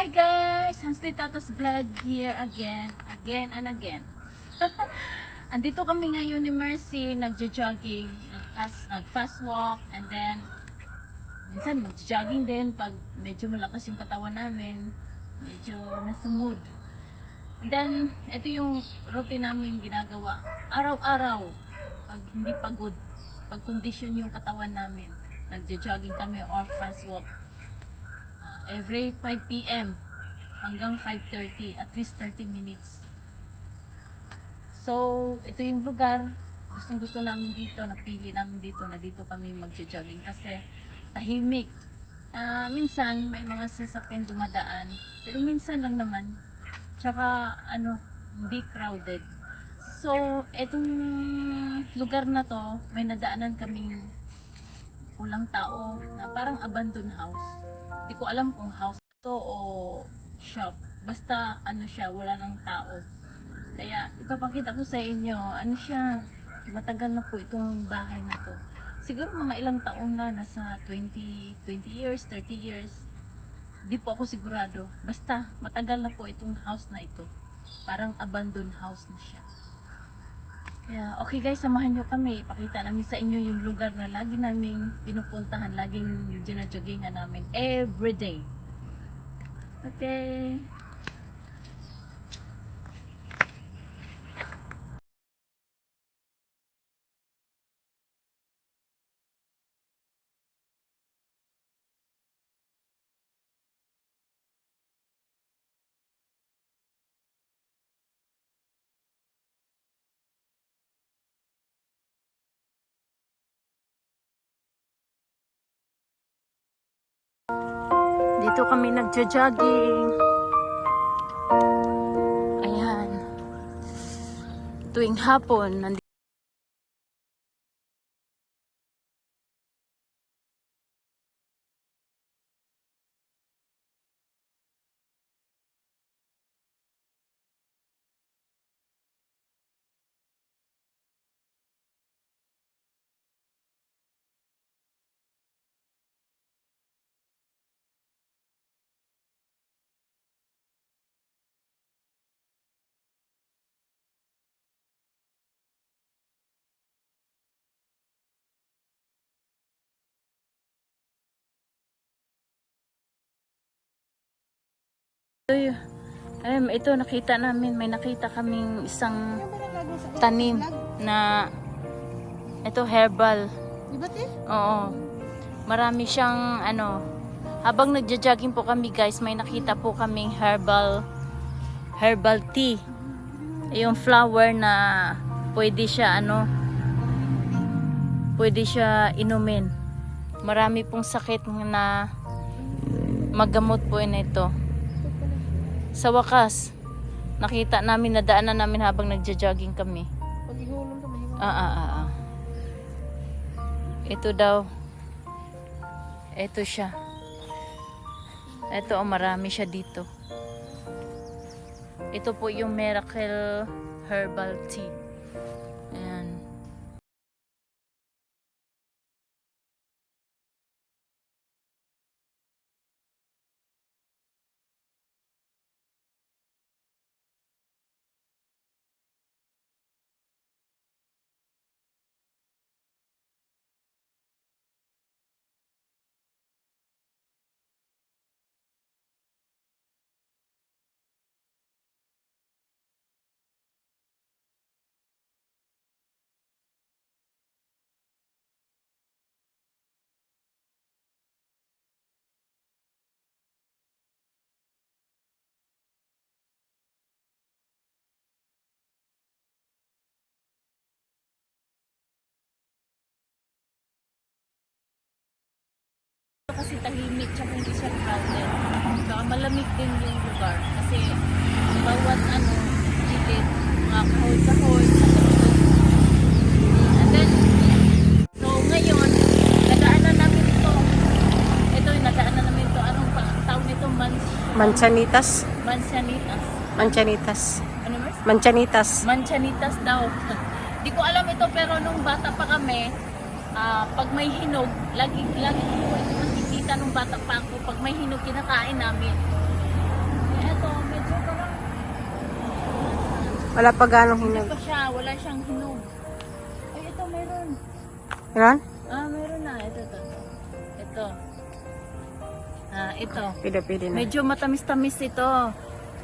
Hi guys! Hansly Tatos Vlog here again, again and again. Andito kami ngayon ni Mercy, nagja-jogging, nag-fast, walk, and then minsan nag-jogging din pag medyo malakas yung katawan namin, medyo nasa. And then, ito yung routine namin ginagawa. Araw-araw, pag hindi pagod, pag condition yung katawan namin, nagja-jogging kami or fast walk every 5 p.m. hanggang 5.30, at least 30 minutes. So, ito yung lugar, gustong gusto namin dito, napili namin dito, na dito kami magja-jogging kasi tahimik. Ah, minsan, may mga sasakyan dumadaan, pero minsan lang naman. Tsaka, ano, hindi crowded. So, itong lugar na to, may nadaanan kaming walang tao na parang abandoned house. Hindi ko alam kung house to o shop. Basta ano siya, wala nang tao. Kaya ipapakita ko sa inyo, ano siya, matagal na po itong bahay na to. Siguro mga ilang taon na, nasa 20, 20 years, 30 years. Di po ako sigurado. Basta matagal na po itong house na ito. Parang abandoned house na siya. Kaya, okay guys, samahan nyo kami. Ipakita namin sa inyo yung lugar na lagi namin pinupuntahan, laging ginajoggingan namin every day. Okay. Dito kami nagja-jogging. Ayan. Tuwing hapon, nandito. Ayun, ito nakita namin, may nakita kaming isang tanim na ito herbal. Oo. Marami siyang ano, habang nagja-jogging po kami guys, may nakita po kaming herbal herbal tea. Yung flower na pwede siya ano, pwede siya inumin. Marami pong sakit na magamot po ito. Sa wakas, nakita namin, nadaanan namin habang nagja-jogging kami. Pag ihulong ka, mahiwa. Ah, ah, ah, ah. Ito daw. Ito siya. Ito, oh, marami siya dito. Ito po yung Miracle Herbal Tea. Kasi tahimik tsaka hindi siya crowded. Saka malamig din yung lugar kasi bawat ano, gilid, mga kahoy-kahoy, And then, so ngayon, nadaanan namin ito. Ito yung nadaanan namin ito. Anong pa, tawag nito? Mans, Manchanitas. mansianitas. Manchanitas. Ano mas? Manchanitas. Manchanitas daw. Di ko alam ito pero nung bata pa kami, ah, pag may hinog, lagi lagi ko ito ka nung bata pa ako, pag may hinog kinakain namin. Eto, medyo parang... Wala pa ganong hinog. Wala pa siya, wala siyang hinog. Ay, ito meron. Meron? Ah, meron na. Ito, ito. Ito. Ah, ito. Pida-pida na. Medyo matamis-tamis ito.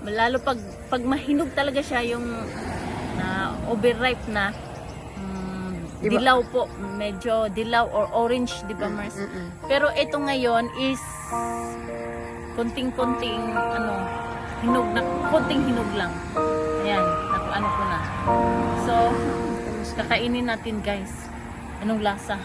Lalo pag, pag mahinog talaga siya yung na uh, overripe na, Diba? dilaw po, medyo dilaw or orange, 'di ba, Mars? Mm-mm. Pero ito ngayon is konting-konting ano, hinog na konting hinog lang. Ayan, naku, ano ko na. So, kakainin natin, guys. Anong lasa?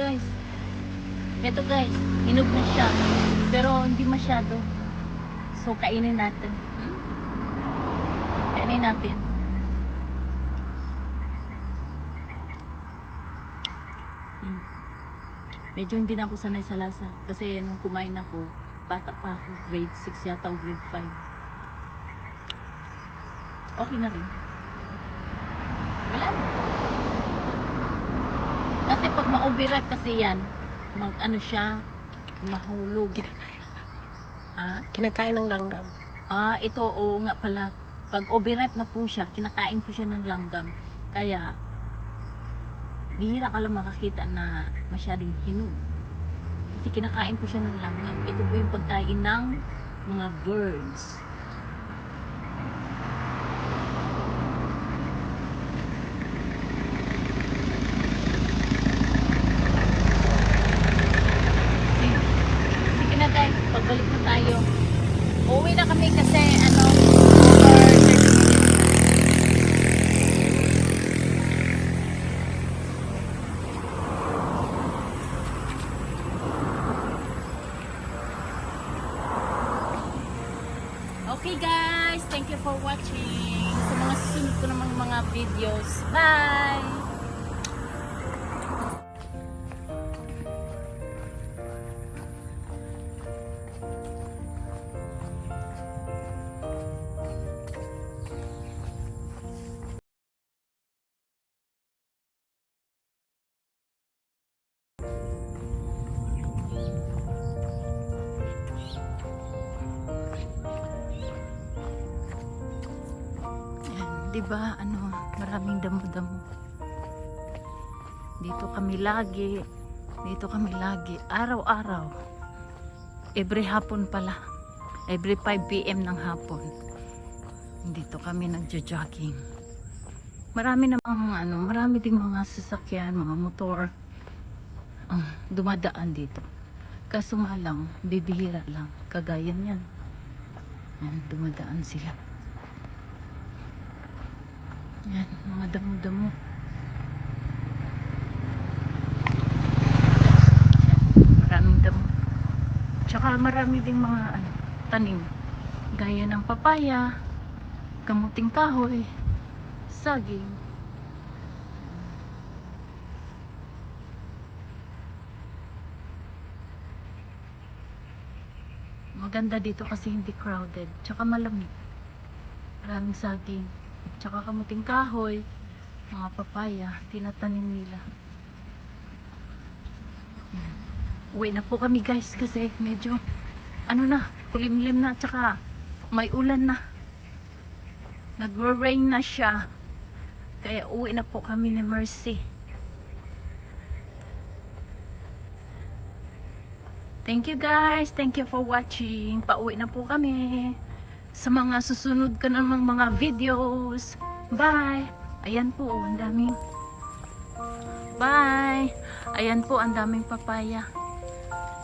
Guys. Ito guys, hinog na siya. Pero hindi masyado. So, kainin natin. Kainin natin. Hmm. Medyo hindi na ako sanay sa lasa. Kasi nung kumain ako, bata pa ako, grade 6 yata o grade 5. Okay na rin. Wala na. Kasi pag ma-overripe kasi yan, mag ano siya, mahulog. Ah, Kinakain ng langgam. ah, ito oo nga pala. Pag overripe na po siya, kinakain ko siya ng langgam. Kaya, bihira ka lang makakita na masyadong hinog. Kasi kinakain ko siya ng langgam. Ito po yung pagkain ng mga birds. Sige, sige na tayo. Pagbalik na tayo. Uuwi na kami kasi ano, over 30 minutes. Okay guys, thank you for watching. Sa mga susunod ko namang mga videos. Bye! Yan, 'di ba? Ano, maraming damo-damo. Dito kami lagi. Dito kami lagi araw-araw. Every hapon pala. Every 5 PM ng hapon. Dito kami nagjo-jogging. Marami namang ano, marami ding mga sasakyan, mga motor ang dumadaan dito. Kaso nga lang, bibihira lang. Kagaya niyan. Yan, dumadaan sila. Yan, mga damo-damo. Maraming damo. Tsaka marami ding mga ano, tanim. Gaya ng papaya, kamuting kahoy, saging. Maganda dito kasi hindi crowded. Tsaka malamig. Maraming saging. Tsaka kamuting kahoy, mga papaya, tinatanim nila. Uwi na po kami guys kasi medyo ano na, kulimlim na tsaka may ulan na. Nagro-rain na siya. Kaya uwi na po kami ni Mercy. Thank you guys. Thank you for watching. Pauwi na po kami. Sa mga susunod ka namang mga videos. Bye. Ayan po, ang daming Bye. Ayan po, ang daming papaya.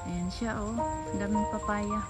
Ayan siya, oh. Ang daming papaya.